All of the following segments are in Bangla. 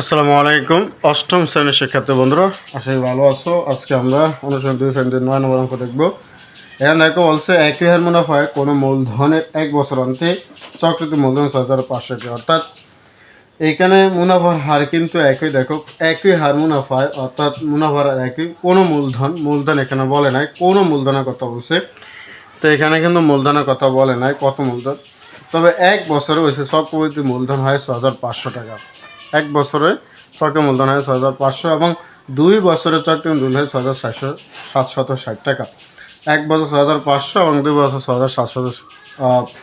আসসালামু আলাইকুম। অষ্টম শ্রেণির শিক্ষার্থী বন্ধুরা, আশা করি ভালো আছো। আজকে আমরা অনুষ্ঠান দুই ফ্রেন্ডের নয় নম্বর অঙ্ক দেখব। এখানে দেখো বলছে, একই হার মুনাফায় কোনো মূলধনের এক বছর অন্তে চক্রটি মূলধন ছয় হাজার পাঁচশো অর্থাৎ এখানে মুনাফার হার কিন্তু একই। দেখো, একই হার মুনাফায় অর্থাৎ মুনাফার একই। কোনো মূলধন মূলধন এখানে বলে নাই। কোনো মূলধনের কথা বলছে। তো এখানে কিন্তু মূলধনের কথা বলে নাই, কত মূলধন? তবে এক বছরে হয়েছে চক্রবর্তী মূলধন হয় ছ হাজার পাঁচশো টাকা। এক বছরে চক্র মূলধন হয় ছ হাজার পাঁচশো এবং দুই বছরে চক্র মূলধন হয় ছ হাজার সাতশো সাতশত ষাট টাকা। এক বছর ছ হাজার পাঁচশো এবং দুই বছর ছ হাজার সাতশত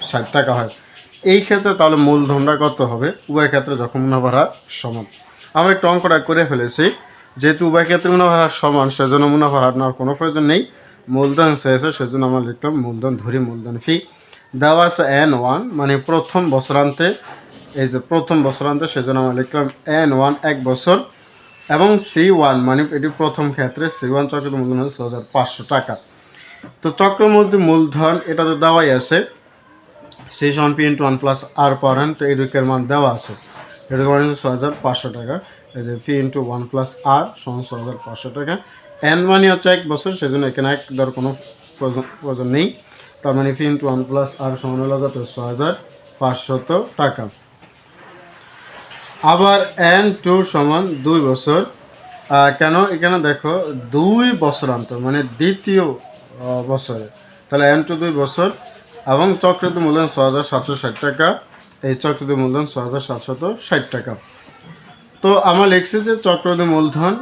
ষাট টাকা হয়। এই ক্ষেত্রে তাহলে মূলধনটা কত হবে? উভয় ক্ষেত্রে যখন মুনাফার হার সমান। আমরা একটু অঙ্কটা করে ফেলেছি। যেহেতু উভয় ক্ষেত্রে মুনাফার হার সমান, সেজন্য মুনাফার হার নেওয়ার কোনো প্রয়োজন নেই। মূলধন শেষে সেজন্য আমরা লিখলাম মূলধন, ধরি মূলধন ফি দেওয়া আছে এন ওয়ান মানে প্রথম বছরান্তে এই যে প্রথম বছরান্তে সেজন্য আমরা লিখলাম এন ওয়ান এক বছর এবং সি ওয়ান মানে এটি প্রথম ক্ষেত্রে সি ওয়ান চক্রের মূলধন হচ্ছে ছ হাজার পাঁচশো টাকা। তো চক্রমধ্যে মূলধন এটা তো দেওয়াই আছে। সি সমান P into one plus R power N তো এডুকের মান দেওয়া আছে। এডুকের মান হচ্ছে ছ হাজার পাঁচশো টাকা। এই যে P into one plus R সমান ছ হাজার পাঁচশো টাকা। এন মানে হচ্ছে এক বছর, সেজন্য এখানে এক দেওয়ার কোনো প্রয়োজন নেই। তার মানে P into one plus R সমান হলো কত? ছ হাজার পাঁচশত টাকা। আবার এন টু সমান দুই বছর। কেন? এখানে দেখো, দুই বছর অন্তর মানে দ্বিতীয় বছরে। তাহলে এন টু দুই বছর, এবং চক্রিত মূলধন ছ হাজার সাতশো ষাট টাকা। এই চক্রিত মূলধন ছ হাজার সাতশত ষাট টাকা। তো আমরা লিখছি যে চক্রবর্তী মূলধন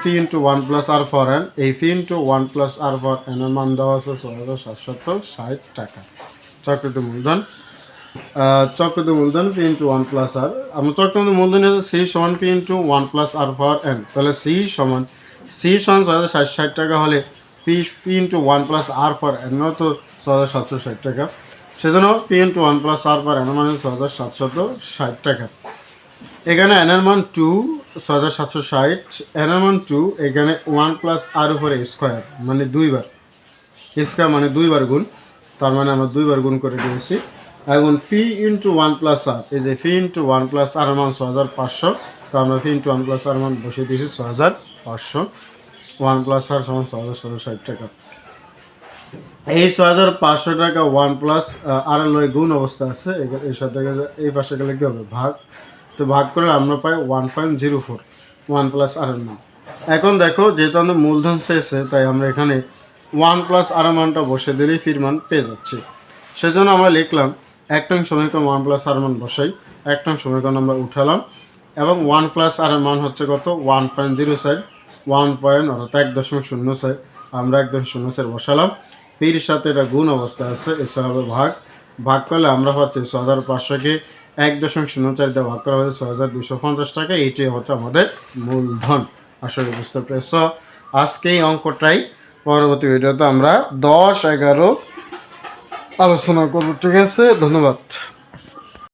P into one plus R for N এই P into one plus R for N এর মান দেওয়া আছে ছ হাজার সাতশত ষাট টাকা। চক্রবর্তী মূলধন চক্রবর্তী মূলধন P into one plus R আমরা চক্রবর্তী মূলধন হচ্ছে সি সমান P into one plus R for N তাহলে সি সমান সি সমান ছ হাজার ষাট ষাট টাকা হলে P P into one plus R for N তো ছ হাজার সাতশো ষাট টাকা। সেজন্য P into one plus R for N মানে ছ হাজার সাতশত ষাট টাকা। এখানে এন এর মান টু ছ হাজার সাতশো ষাট। এন এর মান টু এখানে ওয়ান প্লাস আর উপরে স্কোয়ার মানে দুইবার। স্কোয়ার মানে দুইবার গুণ, তার মানে আমরা দুইবার গুণ করে দিয়েছি। এখন P into one plus R এই যে P into one plus R মান ছ হাজার পাঁচশো, তো আমরা P into one plus R মান বসিয়ে দিয়েছি ছ হাজার পাঁচশো। ওয়ান প্লাস আর সমান ছ হাজার ছশো ষাট টাকা। এই ছ হাজার পাঁচশো টাকা ওয়ান প্লাস আর লয় গুণ অবস্থা আছে এই সাথে এই পাশে গেলে কী হবে? ভাগ। তো ভাগ করে আমরা পাই one point zero four one plus R মান। এখন দেখো, যেহেতু আমাদের মূলধন শেষে তাই আমরা এখানে ওয়ান প্লাস আর মানটা বসে দিলেই ফির মান পেয়ে যাচ্ছি। সেজন্য আমরা লিখলাম এক টং সমীকরণ ওয়ান প্লাস আর মান বসাই। এক টং সমীকরণ আমরা উঠালাম। এবং ওয়ান প্লাস আর মান হচ্ছে কত? One point zero side one point অর্থাৎ এক দশমিক শূন্য সাইড আমরা এক দশমিক শূন্য সাইড বসালাম। ফির সাথে এটা গুণ অবস্থা আছে এছাড়া হবে ভাগ। ভাগ করলে আমরা পাচ্ছি ছ হাজার পাঁচশোকে এক দশমিক শূন্য চার দিয়ে ভাগ করা হয়েছে ছ হাজার দুশো পঞ্চাশ টাকা। এইটি হচ্ছে আমাদের মূলধন। আসলে বুঝতে পেরেছ। আজকে এই অঙ্কটাই পরবর্তী ভিডিওতে আমরা দশ এগারো আলোচনা করব। ঠিক আছে? ধন্যবাদ।